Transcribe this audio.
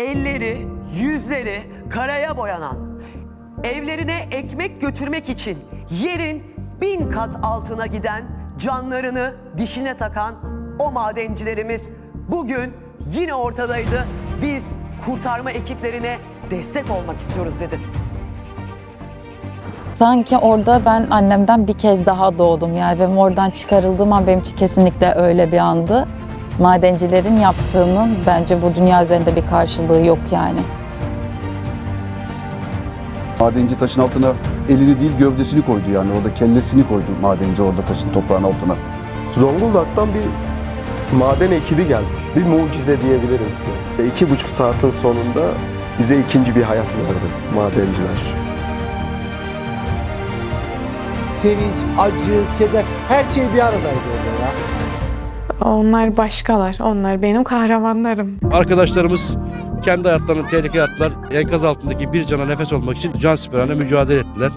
elleri, yüzleri karaya boyanan, evlerine ekmek götürmek için yerin bin kat altına giden, canlarını dişine takan o madencilerimiz bugün yine ortadaydı. Biz kurtarma ekiplerine destek olmak istiyoruz dedi. Sanki orada ben annemden bir kez daha doğdum. Yani benim oradan çıkarıldığım an benim için kesinlikle öyle bir andı. Madencilerin yaptığının bence bu dünya üzerinde bir karşılığı yok yani. Madenci taşın altına elini değil gövdesini koydu yani orada kellesini koydu madenci orada taşın toprağın altına. Zonguldak'tan bir maden ekibi gelmiş. Bir mucize diyebilirim size. İki buçuk saatin sonunda bize ikinci bir hayat verdi madenciler. sevinç, acı, keder her şey bir aradaydı orada ya. Onlar başkalar. Onlar benim kahramanlarım. Arkadaşlarımız kendi hayatlarını tehlikeye attılar. Enkaz altındaki bir cana nefes olmak için can siperhane mücadele ettiler.